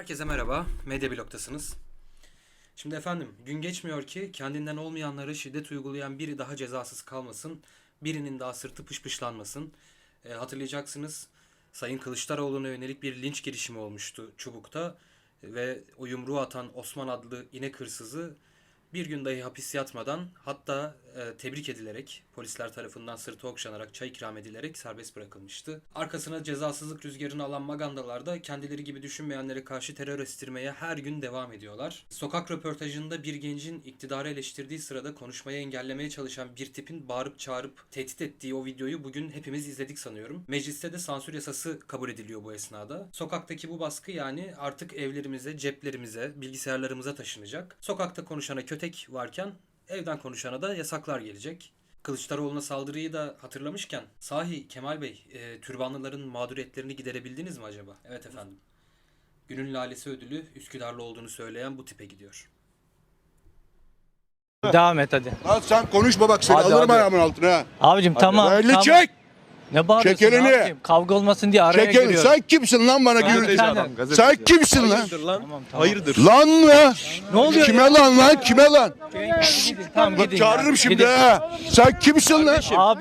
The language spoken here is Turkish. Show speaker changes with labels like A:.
A: Herkese merhaba. Medya bloktasınız. Şimdi efendim, gün geçmiyor ki kendinden olmayanlara şiddet uygulayan biri daha cezasız kalmasın, birinin daha sırtı pışpışlanmasın. E, hatırlayacaksınız, Sayın Kılıçdaroğlu'na yönelik bir linç girişimi olmuştu Çubuk'ta ve o yumruğu atan Osman adlı inek hırsızı bir gün dahi hapis yatmadan hatta e, tebrik edilerek polisler tarafından sırtı okşanarak çay ikram edilerek serbest bırakılmıştı. Arkasına cezasızlık rüzgarını alan magandalar da kendileri gibi düşünmeyenlere karşı terör estirmeye her gün devam ediyorlar. Sokak röportajında bir gencin iktidarı eleştirdiği sırada konuşmayı engellemeye çalışan bir tipin bağırıp çağırıp tehdit ettiği o videoyu bugün hepimiz izledik sanıyorum. Mecliste de sansür yasası kabul ediliyor bu esnada. Sokaktaki bu baskı yani artık evlerimize, ceplerimize, bilgisayarlarımıza taşınacak. Sokakta konuşana kötek varken evden konuşana da yasaklar gelecek. Kılıçdaroğlu'na saldırıyı da hatırlamışken sahi Kemal Bey e, türbanlıların mağduriyetlerini giderebildiniz mi acaba? Evet efendim. Günün lalesi ödülü Üsküdar'lı olduğunu söyleyen bu tipe gidiyor.
B: Devam et hadi.
C: Lan sen konuşma bak seni
B: Hadi,
C: alırım
B: hadi.
C: ayağımın altına ha.
B: Abicim tamam.
C: Elini
B: tamam.
C: çek.
B: Ne bağırıyorsun
C: Çek elini.
B: abicim? Kavga olmasın diye araya
C: Çek elini.
B: giriyorum.
C: Sen kimsin lan bana
B: Gazeteci
C: gürültü?
B: adam,
C: Sen kimsin lan?
D: Hayırdır lan?
B: Tamam, tamam.
D: Hayırdır?
C: Lan ya.
B: Ne oluyor
C: Kime
B: ya?
C: lan lan kime lan?
B: Tamam gidin.
C: çağırırım
B: ya.
C: şimdi
B: Gidin.
C: ha. Sen kimsin lan?
B: Abi